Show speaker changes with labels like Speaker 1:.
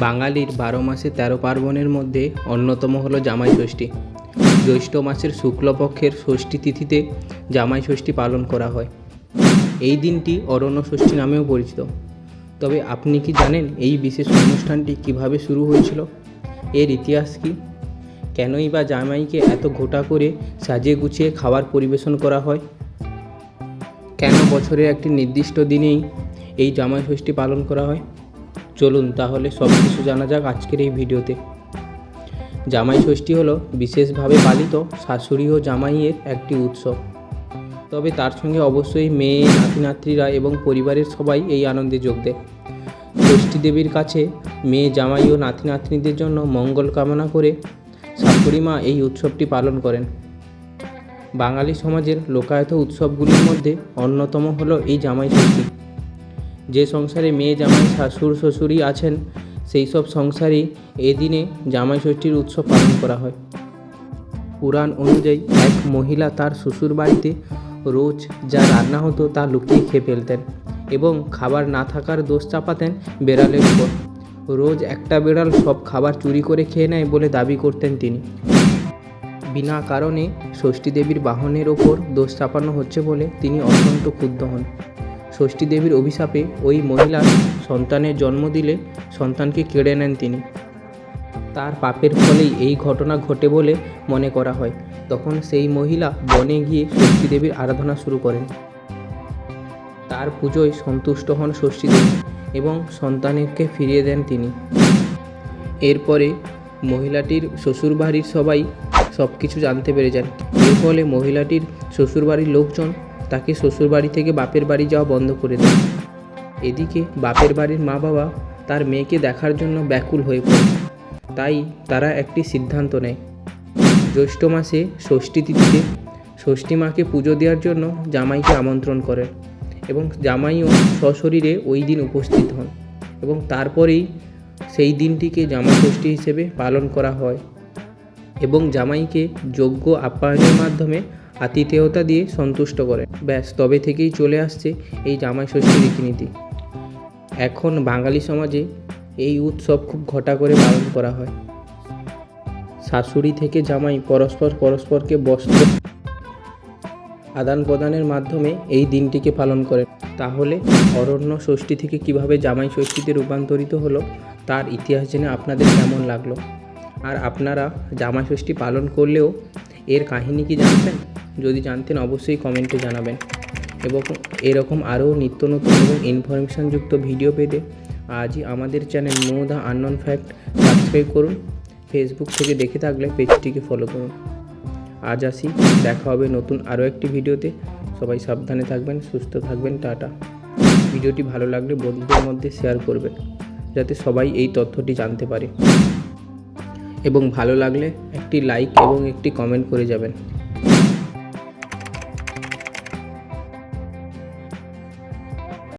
Speaker 1: বাঙালির বারো মাসে তেরো পার্বণের মধ্যে অন্যতম হলো জামাই ষষ্ঠী। জ্যৈষ্ঠ মাসের শুক্লপক্ষের ষষ্ঠী তিথিতে জামাই ষষ্ঠী পালন করা হয়। এই দিনটি অরণ্য ষষ্ঠী নামেও পরিচিত। তবে আপনি কি জানেন এই বিশেষ অনুষ্ঠানটি কীভাবে শুরু হয়েছিল? এর ইতিহাস কি? কেনই বা জামাইকে এত ঘোটা করে সাজিয়ে গুছিয়ে খাবার পরিবেশন করা হয়? কেন বছরের একটি নির্দিষ্ট দিনেই এই জামাই ষষ্ঠী পালন করা হয়? চলুন তাহলে সব কিছু জানা যাক আজকের এই ভিডিওতে। জামাই ষষ্ঠী হলো বিশেষভাবে পালিত শাশুড়ি ও জামাইয়ের একটি উৎসব। তবে তার সঙ্গে অবশ্যই মেয়ে নাতি নাতনিরা এবং পরিবারের সবাই এই আনন্দে যোগ দেয়। ষষ্ঠী দেবীর কাছে মেয়ে, জামাই ও নাতি নাতনিদের জন্য মঙ্গল কামনা করে শাশুড়ি মা এই উৎসবটি পালন করেন। বাঙালি সমাজের লোকায়ত উৎসবগুলির মধ্যে অন্যতম হলো এই জামাই ষষ্ঠী। যে সংসারে মেয়ে, জামাই, শাশুড়, শ্বশুরই আছেন, সেই সব সংসারেই এই দিনে জামাই ষষ্ঠীর উৎসব পালন করা হয়। পুরাণ অনুযায়ী এক মহিলা তার শ্বশুর বাড়িতে রোজ যা রান্না হতো তা লুকিয়ে খেয়ে ফেলতেন এবং খাবার না থাকার দোষ চাপাতেন বেড়ালের উপর। রোজ একটা বেড়াল সব খাবার চুরি করে খেয়ে নেয় বলে দাবি করতেন তিনি। বিনা কারণে ষষ্ঠী দেবীর বাহনের ওপর দোষ চাপানো হচ্ছে বলে তিনি অত্যন্ত ক্ষুব্ধ হন। ষষ্ঠী দেবীর অভিশাপে ওই মহিলা সন্তানের জন্ম দিলে সন্তানকে কেড়ে নেন তিনি। তার পাপের ফলেই এই ঘটনা ঘটে বলে মনে করা হয়। তখন সেই মহিলা বনে গিয়ে ষষ্ঠী দেবীর আরাধনা শুরু করেন। তার পুজোয় সন্তুষ্ট হন ষষ্ঠী দেবী এবং সন্তানকে ফিরিয়ে দেন তিনি। এরপরে মহিলাটির শ্বশুরবাড়ির সবাই সব কিছু জানতে পেরে যান। এর ফলে মহিলাটির শ্বশুরবাড়ির লোকজন তাকে শ্বশুরবাড়ি থেকে বাপের বাড়ি যাওয়া বন্ধ করে দেয়। এদিকে বাপের বাড়ির মা বাবা তার মেয়েকে দেখার জন্য ব্যাকুল হয়ে পড়ে। তাই তারা একটি সিদ্ধান্ত নেয়। জ্যৈষ্ঠ মাসে ষষ্ঠী তিথিতে ষষ্ঠী মাকে পুজো দেওয়ার জন্য জামাইকে আমন্ত্রণ করেন এবং জামাইও সশরীরে ওই দিন উপস্থিত হন এবং তারপরেই সেই দিনটিকে জামাই ষষ্ঠী হিসেবে পালন করা হয় এবং জামাইকে যোগ্য আপ্যায়নের মাধ্যমে আতিথেয়তা দিয়ে সন্তুষ্ট করে। ব্যাস, তবে থেকেই চলে আসছে এই জামাই ষষ্ঠী রীতিনীতি। এখন বাঙালি সমাজে এই উৎসব খুব ঘটা করে পালন করা হয়। শাশুড়ি থেকে জামাই পরস্পর পরস্পরকে বস্ত্র আদান প্রদানের মাধ্যমে এই দিনটিকে পালন করেন তাহলে অরণ্য ষষ্ঠী থেকে কীভাবে জামাই ষষ্ঠীতে রূপান্তরিত হলো, তার ইতিহাস জেনে আপনাদের কেমন লাগল? আর আপনারা জামাই ষষ্ঠী পালন করলেও এর কাহিনী কি জানতেন? যদি জানতেন অবশ্যই কমেন্টে জানাবেন। এবং এরকম আরও নিত্য নতুন এবং ইনফরমেশনযুক্ত ভিডিও পেতে আজই আমাদের channel know the unknown fact subscribe করুন। ফেসবুক থেকে দেখে থাকলে পেজটিকে ফলো করুন। আজ আসি, দেখা হবে নতুন আরও একটি ভিডিওতে সবাই সাবধানে থাকবেন, সুস্থ থাকবেন, টাটা। ভিডিওটি ভালো লাগলে বন্ধুদের মধ্যে শেয়ার করবেন, যাতে সবাই এই তথ্যটি জানতে পারে। এবং ভালো লাগলে একটি লাইক এবং একটি কমেন্ট করে যাবেন।